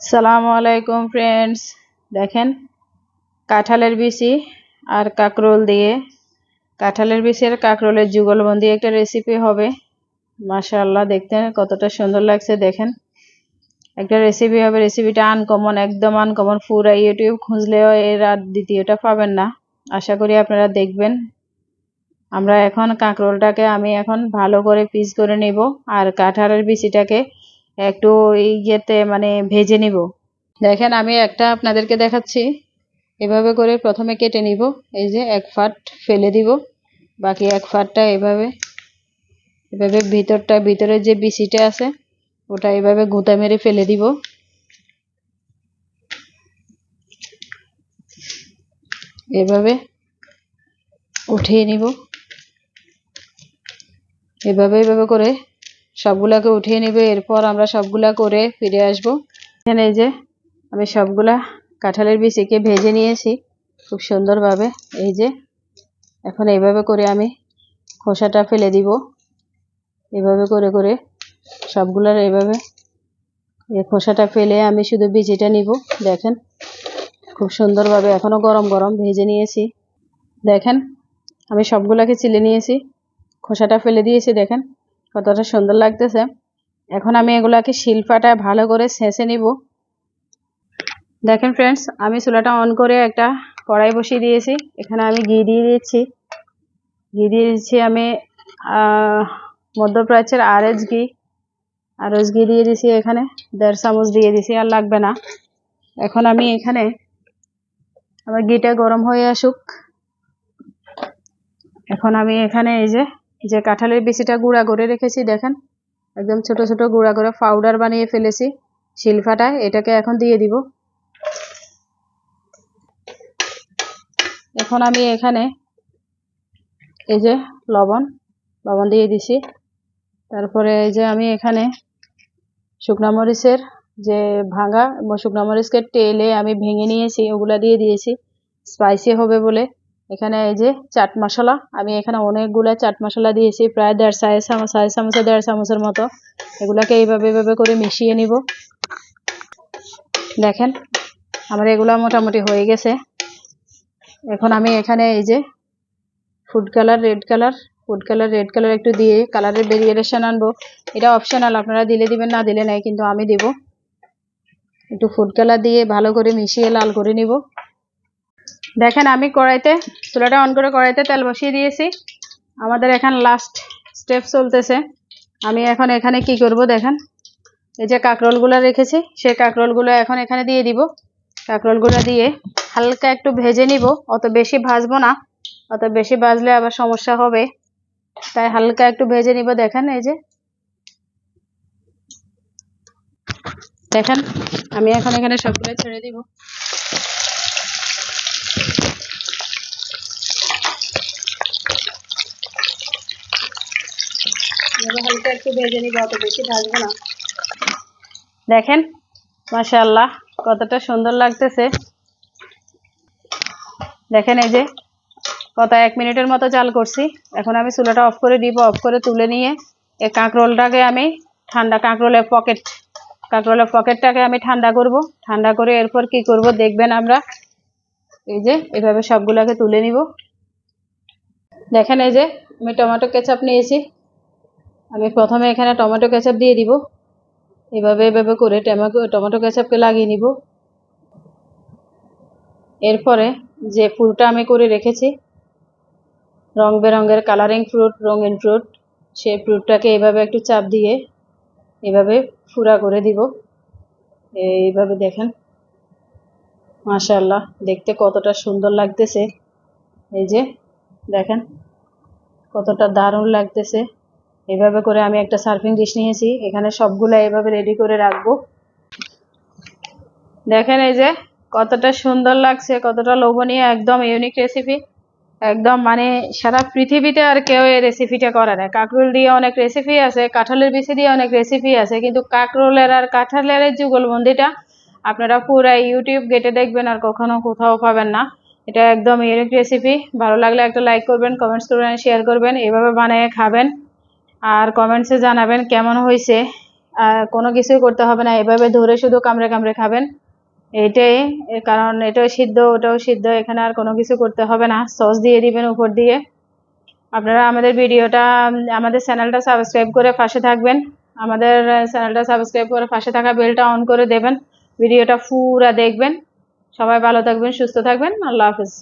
সালামু আলাইকুম ফ্রেন্ডস দেখেন, কাঁঠালের বিচি আর কাঁকরোল দিয়ে। কাঁঠালের বিচি আর কাঁকরোলের যুগলবন্দি একটা রেসিপি হবে। মাশাআল্লাহ, দেখতে কতটা সুন্দর লাগছে, দেখেন। একটা রেসিপি হবে রেসিপিটা আনকমন একদম আনকমন পুরা ইউটিউব খুঁজলেও এর আর দ্বিতীয়টা পাবেন না। আশা করি আপনারা দেখবেন। আমরা এখন কাঁকরোলটাকে আমি এখন ভালো করে পিস করে নিব আর কাঁঠালের বিচিটাকে একটু ইয়েতে মানে ভেজে নিব। দেখেন, আমি একটা আপনাদেরকে দেখাচ্ছি। এভাবে করে প্রথমে কেটে নিব। এই যে এক ফাট ফেলে দিব। বাকি এক ফাটটা এভাবে এভাবে ভিতরটা, ভিতরে যে বিচিটা আছে, ওটা এভাবে গুঁতা মেরে ফেলে দিব। এভাবে উঠিয়ে নিব। এভাবে এভাবে করে সবগুলাকে উঠিয়ে নিবে, এরপর আমরা সবগুলা করে ফিরে আসব। এখানে এই যে আমি সবগুলা কাঁঠালের বিচিকে ভেজে নিয়েছি খুব সুন্দরভাবে। এই যে এখন এইভাবে করে আমি খোসাটা ফেলে দিব। এভাবে করে করে সবগুলার এইভাবে এই খোসাটা ফেলে আমি শুধু বিচিটা নিব, দেখেন। খুব সুন্দরভাবে এখনও গরম গরম ভেজে নিয়েছি। দেখেন, আমি সবগুলাকে চিলে নিয়েছি, খোসাটা ফেলে দিয়েছি, দেখেন। কতটা সুন্দর লাগতেছে। এখন আমি এগুলাকে শিলপাটায় ভালো করে ছেঁচে নিব। দেখেন ফ্রেন্ডস আমি চুলাটা অন করে একটা কড়াই বসিয়ে দিয়েছি। এখানে আমি ঘি দিয়ে দিচ্ছি। ঘি দিয়ে দিচ্ছি আমি মধ্যপ্রাচ্যের আরএস ঘি। আরএস ঘি দিয়ে দিছি এখানে। দেড় চামচ দিয়ে দিছি, আর লাগবে না। এখন আমি এখানে আমার ঘিটা গরম হয়ে আসুক। এখন আমি এখানে এই যে যে কাঁঠালের বিচিটা গুঁড়া করে রেখেছি, দেখেন। একদম ছোট ছোট গুঁড়া করে পাউডার বানিয়ে ফেলেছি। শিলফাটায় এটাকে এখন দিয়ে দিব। এখন আমি এখানে এই যে লবণ লবণ দিয়ে দিছি। তারপরে এই যে আমি এখানে শুকনা মরিচের যে ভাঙা, শুকনা মরিচকে টেলে আমি ভেঙে নিয়েছি, ওগুলা দিয়ে দিয়েছি। স্পাইসি হবে বলে। এখানে এই যে চাট মশলা, আমি এখানে অনেকগুলো চাট মশলা দিয়েছি, প্রায় দেড় সাড়ে চামচ সাড়ে চামচে, দেড় চামচের মতো। এগুলাকে এইভাবে এইভাবে করে মিশিয়ে নিব। দেখেন, আমার এগুলা মোটামুটি হয়ে গেছে। এখন আমি এখানে এই যে food colour red colour food colour red colour একটু দিয়ে কালারের ভেরিয়েশন আনব। এটা অপশনাল আপনারা দিলে দিবেন, না দিলে নাই, কিন্তু আমি দেব। একটু ফুড কালার দিয়ে ভালো করে মিশিয়ে লাল করে নিব। দেখেন আমি কড়াইতে চুলাটা অন করে কড়াইতে তেল বসিয়ে দিয়েছি। আমাদের এখন লাস্ট স্টেপ চলতেছে। আমি এখন এখানে কি করব দেখেন? এই যে কাঁকরোলগুলো রেখেছি, সেই কাঁকরোলগুলো এখন এখানে দিয়ে দিব। কাঁকরোলগুলো দিয়ে হালকা একটু ভেজে নিব। অত বেশি ভাজবো না, অত বেশি ভাজলে আবার সমস্যা হবে। তাই হালকা একটু ভেজে নিব দেখেন, এই যে। দেখেন, আমি এখন এখানে সবগুলো ছেড়ে দিব। দেখেন, মাশাআল্লাহ, কতটা সুন্দর লাগতেছে। দেখেন এই যে, কত এক মিনিটের মতো চাল করছি। এখন আমি চুলাটা অফ করে দিব, অফ করে তুলে নিয়ে এই কাঁকরোলটাকে আমি ঠান্ডা কাঁকরোলের পকেট, কাঁকরোলের পকেটটাকে আমি ঠান্ডা করব। ঠান্ডা করে এরপর কি করব দেখবেন আমরা। এই যে, এভাবে সবগুলোকে তুলে নিব। দেখেন এই যে, আমি টমেটো কেচাপ নিয়েছি। আমি প্রথমে এখানে টমেটো কেচাপ দিয়ে দিব। এভাবে এভাবে করে টমেটো কেচাপকে লাগিয়ে নিব। এরপরে যে ফুলটা আমি করে রেখেছি, রং বেরঙের কালারিং ফ্রুট রঙিন ফ্রুট সেই ফ্রুটটাকে এভাবে একটু চাপ দিয়ে এভাবে ফুরা করে দিব। এইভাবে দেখেন। মাশাল্লাহ দেখতে কতটা সুন্দর লাগতেছে। এই যে, দেখেন, কতটা দারুণ লাগতেছে। এভাবে করে আমি একটা সার্ফিং ডিশ নিয়েছি। এখানে সবগুলো এভাবে রেডি করে রাখব। দেখেন এই যে, কতটা সুন্দর লাগছে, কতটা লোভনীয়, একদম ইউনিক রেসিপি একদম মানে সারা পৃথিবীতে আর কেউ এই রেসিপিটা করে না। কাঁকরোল দিয়ে অনেক রেসিপি আছে, কাঁঠালের বিচি দিয়ে অনেক রেসিপি আছে, কিন্তু কাঁকরোলের আর কাঁঠালের যুগলবন্দিটা আপনারা পুরো ইউটিউব গেটে দেখবেন আর কখনো কোথাও পাবেন না। এটা একদম ইউনিক রেসিপি ভালো লাগলে একটা লাইক করবেন কমেন্টস করবেন শেয়ার করবেন, এভাবে বানিয়ে খাবেন। আর কমেন্টসে জানাবেন কেমন হয়েছে। কোনো কিছুই করতে হবে না, এভাবে ধরে শুধু কামড়ে কামড়ে খাবেন। এইটাই এর কারণ এটাও সিদ্ধ, ওটাও সিদ্ধ, এখানে আর কোনো কিছু করতে হবে না। সস দিয়ে দিবেন উপর দিয়ে। আপনারা আমাদের ভিডিওটা, আমাদের চ্যানেলটা সাবস্ক্রাইব করে পাশে থাকবেন। আমাদের চ্যানেলটা সাবস্ক্রাইব করে পাশে থাকা বেলটা অন করে দেবেন। ভিডিওটা পুরা দেখবেন। সবাই ভালো থাকবেন, সুস্থ থাকবেন। আল্লাহ হাফিজ।